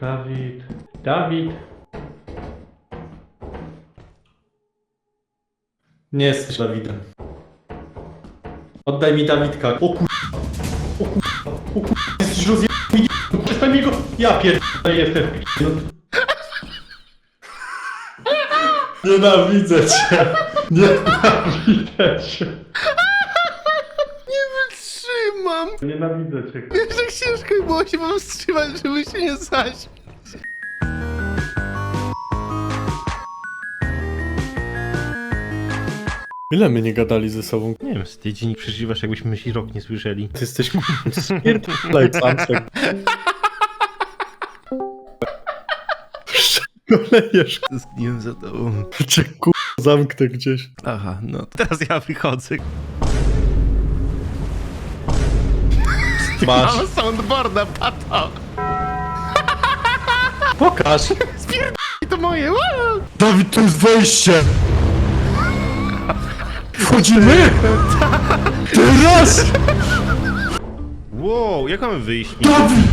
Dawid. Dawid. Nie jesteś Dawidem. Oddaj mi Dawidka. O kur... O kur... O kur... Jesteś rozje... Przestań mi go... Ja pierdolę jestem no. Nienawidzę cię. Nienawidzę cię. Nienawidzę cię. Wiesz, jak ciężko było się wam wstrzymać, żeby się nie zaś. Ile my nie gadali ze sobą? Nie wiem, z tydzień przeżywasz, jakbyśmy się rok nie słyszeli. Ty jesteś spierdolaj sam tak. Tęskniłem za tobą. cię ku... zamknę gdzieś. Aha, no teraz ja wychodzę. Masz. Mam soundboarda, pato! Pokaż. I to moje! wow! Dawid, to jest wejście. Wchodzimy? Teraz! Wow, jak mamy wyjść? Dawid!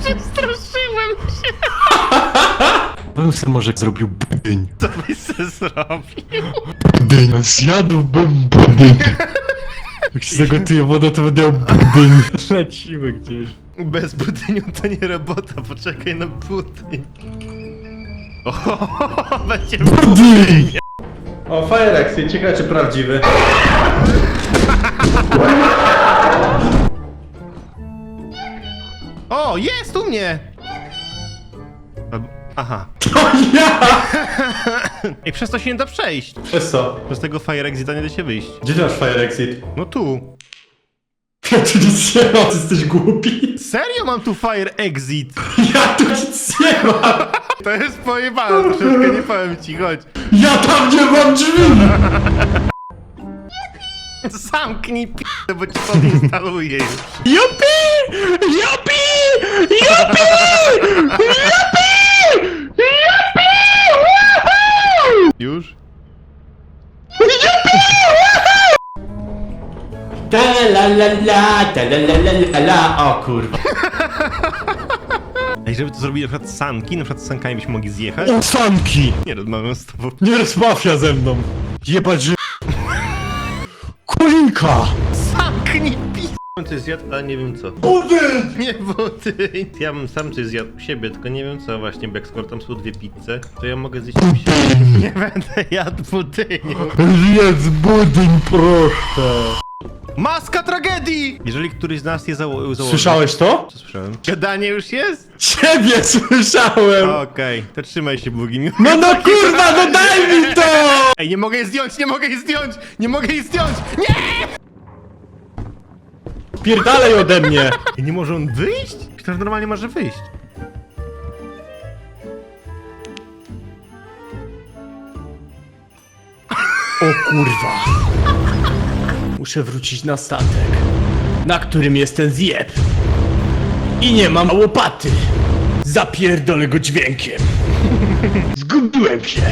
Przestraszyłem się! Bym sobie może zrobił budyń. Co byś se zrobił? Budyń. Zjadłbym budyń. Jak się zagotuję wodę, to będę miał budyń. Lecimy gdzieś. Bez budyniu to nie robota, poczekaj na budyń. O, będzie Budyń! O, Firex, ciekawe czy prawdziwy. O, jest u mnie! Aha. To ja! Ej, przez to się nie da przejść. Przez co? Przez tego Fire Exita nie da się wyjść. Gdzie masz Fire Exit? No tu. Ja tu nic nie mam, ty jesteś głupi. Serio mam tu Fire Exit? Ja tu nic nie mam. To jest pojebane troszeczkę, nie powiem ci, chodź. Ja tam nie mam drzwi. Zamknij p***, bo ci podinstaluję już. Jupi! Jupi! Jupi! Jupi! Już? Ta la la la, ta la la la la la. O kurwa. Ej, żeby to zrobić na przykład sanki, na przykład z sankami byśmy mogli zjechać. O sanki! Nie rozmawiam z tobą. Nie rozmawia ze mną. Jebać, że... Kulinka! Coś zjadł, ale nie wiem co. Budyń! Nie budyń. Ja bym sam coś zjadł u siebie, tylko nie wiem co właśnie, bo jak skoro tam są dwie pizze, to ja mogę zjeść u siebie. Nie będę jadł budyniu. Jedz budyń, proszę. Maska tragedii! Jeżeli któryś z nas je zało założy... Słyszałeś to? Co słyszałem? Gadanie już jest? Ciebie słyszałem! Okej, to trzymaj się Bugimiu. No no kurwa, no daj mi to! Ej, nie mogę jej zdjąć, nie mogę jej zdjąć! Nie mogę jej zdjąć! Nie! Pierdalej ode mnie! Ej, nie może on wyjść? Kto normalnie może wyjść? O kurwa. Muszę wrócić na statek, na którym jest ten zjeb. I nie mam łopaty. Zapierdolę go dźwiękiem. Zgubiłem się.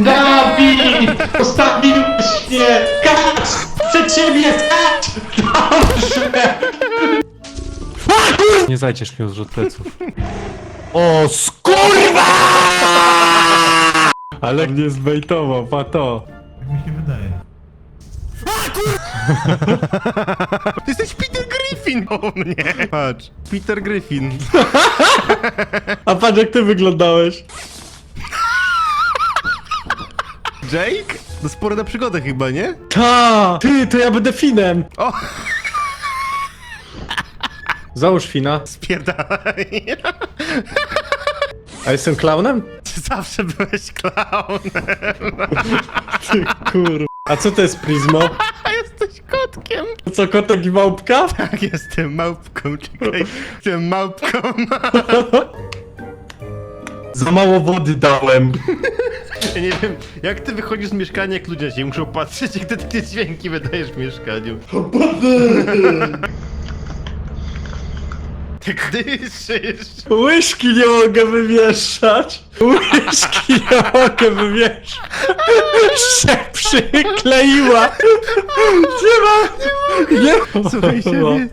Dawid! Postawiłeś mnie! Kacz! Chcę ciebie skać! Dobrze! Nie zajdziesz mi od pleców. O skurwa! Ale mnie zbejtował, pa to. Ty jesteś Peter Griffin! O mnie! Patrz, Peter Griffin. A patrz jak ty wyglądałeś. Jake? To sporo na przygodę chyba, nie? Ta! Ty, to ja będę Finem! O! Załóż Fina. Spierdalaj. A jestem klaunem? Ty zawsze byłeś klaunem. Ty kur... A co to jest Prismo? Jesteś kotkiem. Co, kotek i małpka? Tak, jestem małpką, czekaj. Jestem małpką. Za mało wody dałem. Ja nie wiem, jak ty wychodzisz z mieszkania, jak ludzie się muszą patrzeć, jak ty takie dźwięki wydajesz w mieszkaniu. Tak dyszysz. Łyżki nie mogę wywieszać! Łyżki nie mogę wywieszać! się przykleiła! Nie ma! Nie ma! Słuchaj siebie.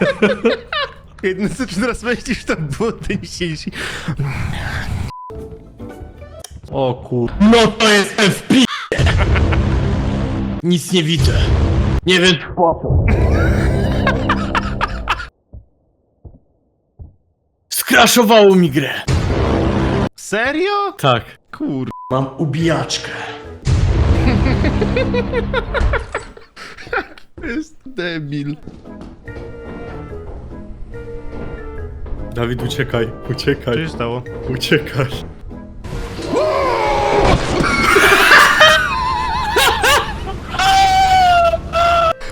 Jedyne co czy teraz myślisz to buty dzisiejsi. O kur... No to jestem w pi... Nic nie widzę. Nie wiem po co. Skraszowało mi grę. Serio? Tak. Kur... Mam ubijaczkę. jest debil. Dawid, uciekaj, uciekaj, Co się stało? uciekaj.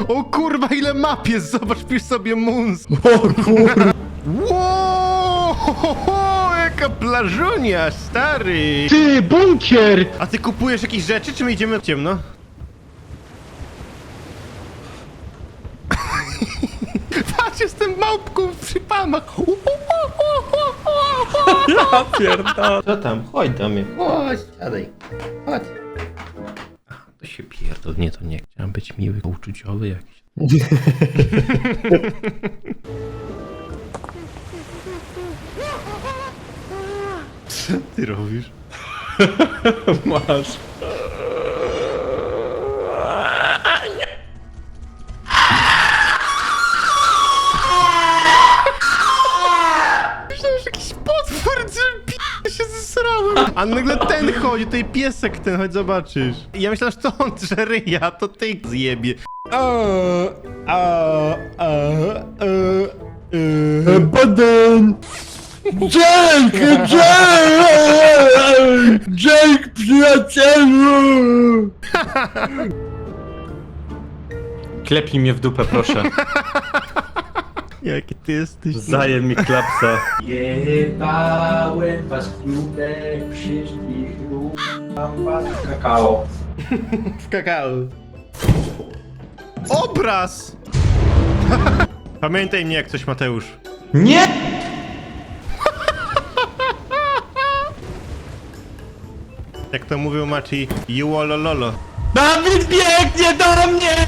O kurwa ile map jest, zobacz, pisz sobie Moons. O kur... Wow, jaka plażunia, stary. Ty, bunkier! A ty kupujesz jakieś rzeczy, czy my idziemy w ciemno? Patrz, jestem małpką w przypamach. Ja pierdolę. Co tam? Chodź do mnie. Chodź, siadaj. Chodź. To się pierdol. Nie, to nie. Chciałem być miły, uczuciowy jakiś. Co ty robisz? Masz. A nagle ten chodzi, tutaj piesek ten, chodź zobaczysz. I ja myślałem, że to on drze ryja, to ty zjebie. O, o, o, o, o. Baden! Jake! Jake! Jake, przyjacielu! Klepnij mnie w dupę, proszę. Jaki ty jesteś? Zajem mi klapsa. Jebałem was klubek wszystkich Mam was kakao w kakao. Obraz! Pamiętaj mnie jak coś, Mateusz. Nie! Jak to mówił Maci, juolololo. Dawid biegnie do mnie!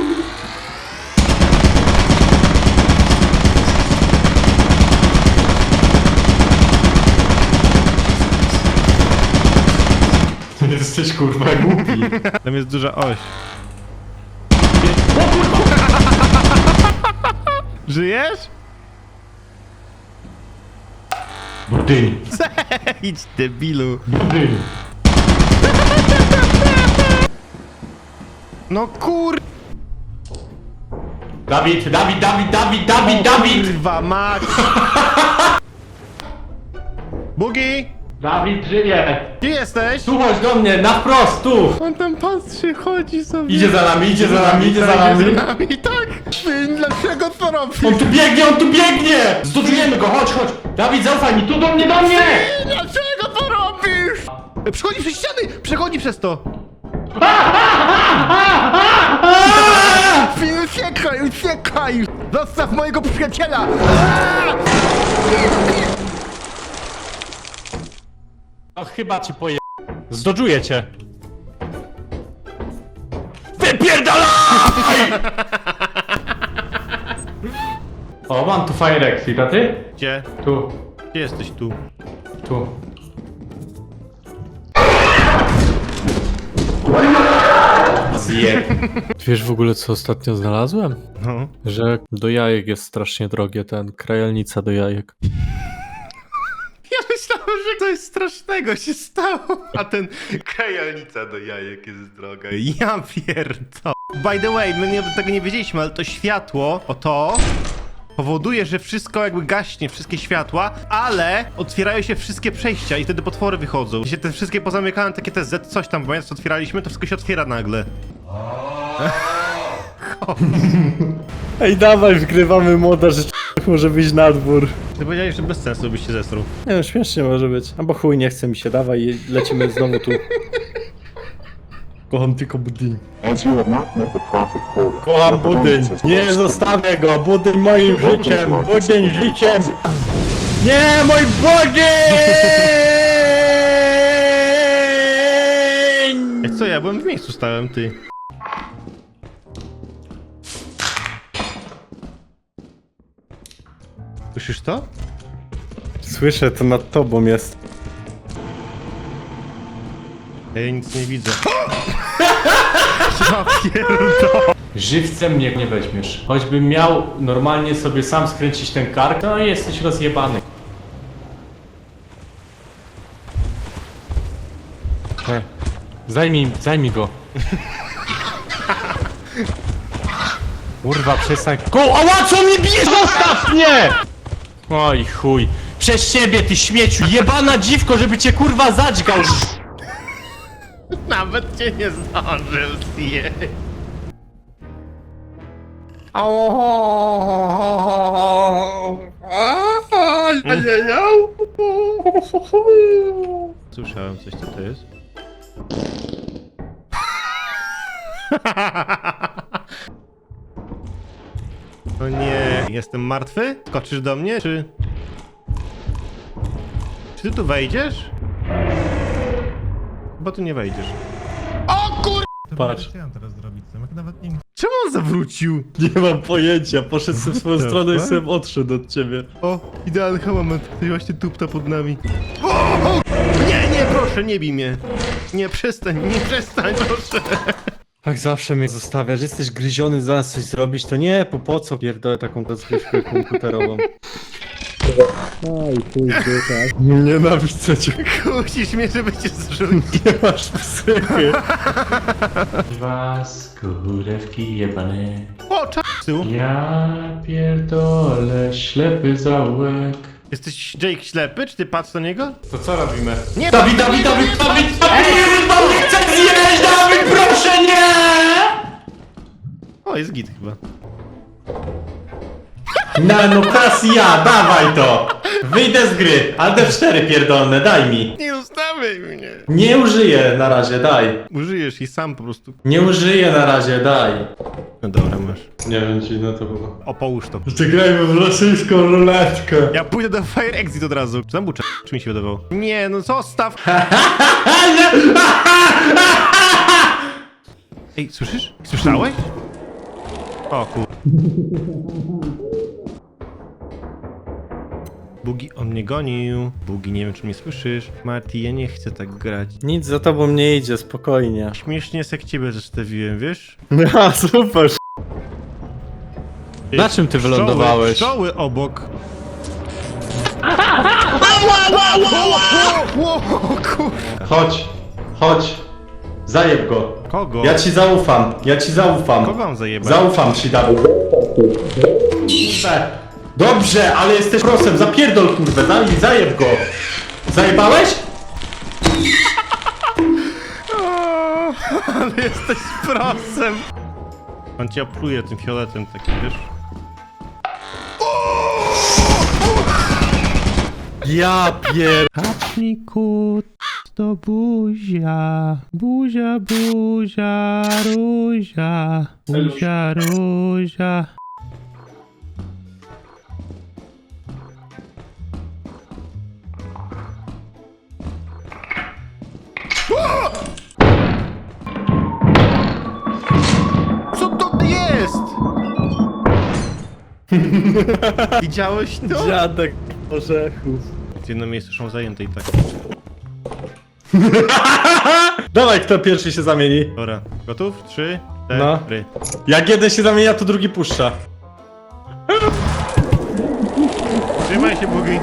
Jesteś kurwa głupi. Tam jest duża oś. Żyjesz? Budyń. Idź, debilu. Budyń. No kur... Dawid, Dawid, Dawid, Dawid, Dawid, Dawid! Kurwa, mać! Bugi! Dawid żyje! Gdzie jesteś? Tu chodź do mnie, na wprost, tu! On tam patrzy, chodzi sobie. Idzie za nami, idzie za nami, idzie za nami. Idzie za nami, tak! Ty, dlaczego to robisz? On tu biegnie, on tu biegnie! Zdudujemy go, chodź, chodź! Dawid, zaufaj mi, tu do mnie, do mnie! Dlaczego to robisz? Przechodzi przez ściany! Przechodzi przez to! Ty uciekaj, uciekaj! Zostaw mojego przyjaciela! No chyba ci poje... Zdodżuję cię. Wypierdalaj! o, mam tu fire exit, a ty? Gdzie? Tu, Gdzie jesteś tu? tu. Zjeb. Wiesz w ogóle co ostatnio znalazłem? No. Że do jajek jest strasznie drogie, ten krajalnica do jajek. Że coś strasznego się stało, a ten krajalnica do jajek jest droga. Ja pierdolę. By the way, my nie, tego nie wiedzieliśmy, ale to światło, o to, powoduje, że wszystko jakby gaśnie, wszystkie światła, ale otwierają się wszystkie przejścia i wtedy potwory wychodzą. I się te wszystkie pozamykane, takie te Z coś tam, pamiętasz co otwieraliśmy, to wszystko się otwiera nagle. Ej, dawaj, wgrywamy moda, że może być na dwór. Ty powiedziałeś, że bez sensu byś się zestruł. Nie wiem, śmiesznie może być. Albo chuj, nie chce mi się, dawaj, i lecimy znowu tu. Kocham tylko budyń. Kocham budyń. Nie zostawię go, budyń moim życiem, budyń życiem. Nie, mój budyń! Co, ja byłem w miejscu stałem, ty. Słyszysz to? Słyszę, to nad tobą jest. Ja nic nie widzę. ja pierdolę. Żywcem mnie nie weźmiesz. Choćbym miał normalnie sobie sam skręcić ten kark, no i jesteś rozjebany. E, Zajmij, zajmij go. Kurwa, przestań. Ko, ała, co mi bierz? Zostaw mnie! Oj chuj. Przez ciebie, ty śmieciu, jebana dziwko, żeby cię kurwa zadźgał. Nawet cię nie zdążył zjeść. Słyszałem coś, co to jest? No nie, jestem martwy? Skoczysz do mnie, czy... Czy ty tu wejdziesz? Chyba tu nie wejdziesz. O kur... Patrz. Co ja mam teraz zrobić? Tomek? Nawet nie... Czemu on zawrócił? Nie mam pojęcia, poszedł sobie w swoją stronę i sobie odszedł od ciebie. O, idealny moment. Ktoś właśnie tupta pod nami. O, o! Nie, nie, proszę, nie bij mnie. Nie, przestań, nie przestań, proszę. Tak zawsze mnie zostawiasz, jesteś gryziony zaraz coś zrobić, to nie, po, po co pierdolę taką rozgrywkę komputerową. Oj, chuj, tak. Nienawidzę cię, Kusisz mnie, żeby cię zrzucić. nie masz psychy. Dwa skórewki jebane. O, czas. Ja pierdolę, ślepy zaułek. Jesteś Jake ślepy, czy ty patrz na niego? To co robimy? Nie, Dawid, Dawid, Dawid, Dawid, Dawid, nie chcę zjeść, Dawid, proszę nie! O, jest git chyba. No, no teraz ja, dawaj to! Wyjdę z gry, ale te cztery pierdolne, daj mi. Nie mnie. Nie użyję na razie, daj. Użyjesz i sam po prostu. Nie użyję na razie, daj. No dobra, masz. Nie wiem, ci na to było. O, połóż to. Zagrajmy w rosyjską ruletkę. Ja pójdę do Fire Exit od razu. Czy tam był? Czy mi się wydawało? Nie, no zostaw. Ej, słyszysz? Słyszałeś? O kur... Bugi, on mnie gonił. Bugi, nie wiem czy mnie słyszysz. Marty, ja nie chcę tak grać. Nic za tobą nie idzie, spokojnie. Śmiesznie jest jak ciebie zestawiłem, wiesz? Ja, super. Na czym ty Pszczoły- wylądowałeś? Pszczoły obok. Chodź, chodź. Zajeb go. Kogo? Ja ci zaufam, ja ci zaufam. Kogo mam zajebać? Zaufam ci, Dawid. Dobrze, ale jesteś prosem, zapierdol kurwę, zaj- zajeb go. Zajebałeś? Ale jesteś prosem. On cię opluje tym fioletem takim, wiesz? Ja pier... Haczniku, to buzia, buzia, buzia, ruzia, buzia, ruzia. Widziałeś to? Dziadek orzechów. Jedno miejsce są zajęte i tak. Dawaj, kto pierwszy się zamieni. Dobra, gotów? Trzy, No. cztery. Jak jeden się zamienia, to drugi puszcza. Trzymaj się, Bugi.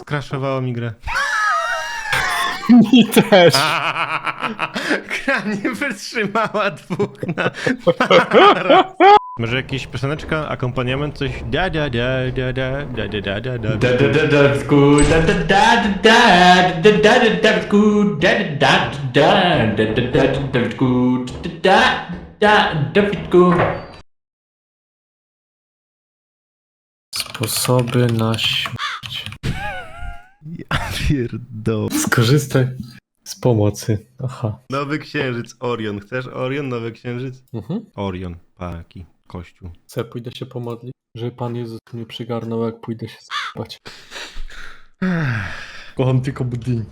Skraszowało mi grę. I też. Gra nie wytrzymała dwóch na Może jakieś pioseneczka, akompaniament, coś da da da da da da da da da da Da da da da sku da da da da da da da da sku da da da da da da da da da sku da da da da sku Sposoby na śmierć. Pierdol. Skorzystaj z pomocy. Aha. Nowy księżyc, Orion. Chcesz Orion, nowy księżyc? Mhm. Orion, paki, kościół. Co, pójdę się pomodlić? Żeby Pan Jezus mnie przygarnął, jak pójdę się spać. Kocham tylko budyń.